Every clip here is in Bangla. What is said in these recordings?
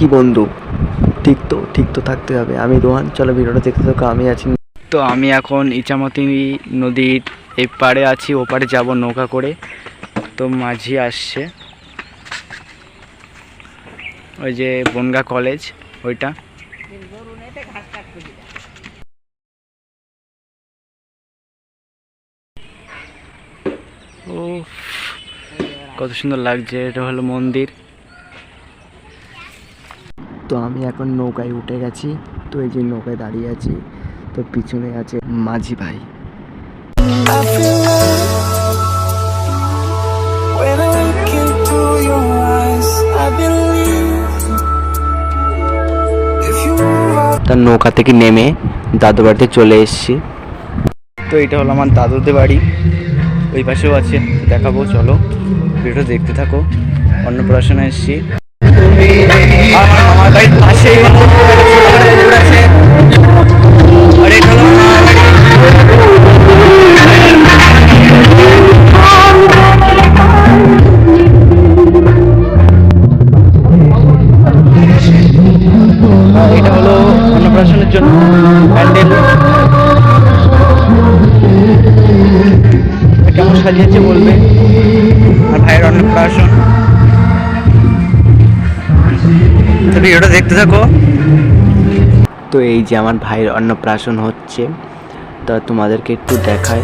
কি বন্ধু? ঠিক তো ঠিক তো থাকতে হবে। আমি রোহান, চলো ভিডিওটা দেখতে থাকো, আমি আছি। তো আমি এখন ইচামতি নদীর এই পাড়ে আছি ওপারে যাব নৌকা করে। তো মাঝি আসছে। ওই যে বনগা কলেজ ওইটা। ও কত সুন্দর লাগছে, এটা হলো মন্দির। তো আমি এখন নৌকায় উঠে গেছি। তো এই যে নৌকায় দাঁড়িয়ে আছি তো পিছনে আছে মাঝি ভাই. তার নৌকা থেকে নেমে দাদু বাড়িতে চলে এসেছি। তো এটা হলো আমার দাদুদের বাড়ি। ওই পাশেও আছে দেখাবো চলো। ভিডিও দেখতে থাকো। অন্নপ্রাশনে এসেছি। বাড়ির পাশেই আছে। আর এটা হলো এটা হলো অন্নপ্রাশনের জন্য প্যান্ডেল। কেমন সাজিয়েছে বলবে? আর ভাইয়ের অন্নপ্রাশন। ভিডিওটা দেখতে থাকো তো এই যে আমার ভাইয়ের অন্নপ্রাশন হচ্ছে তা তোমাদেরকে একটু দেখায়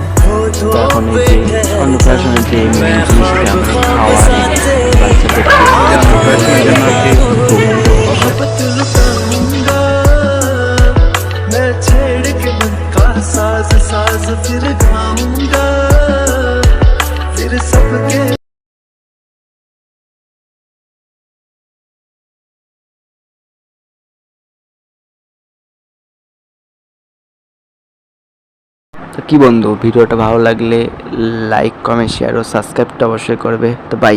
তো এখন এই যে অন্নপ্রাশনের যে মেন জিনিসটা আমরা খাওয়া বাচ্চাদেরকে অন্নপ্রাশনের জন্য যে मोहब्बत लुटाऊंगा मैं छेड़ के मन का साज साज फिर गाऊंगा फिर सबके তো কি বন্ধু, ভিডিওটা ভালো লাগলে লাইক কমেন্ট শেয়ার ও সাবস্ক্রাইবটা অবশ্যই করবে। তো বাই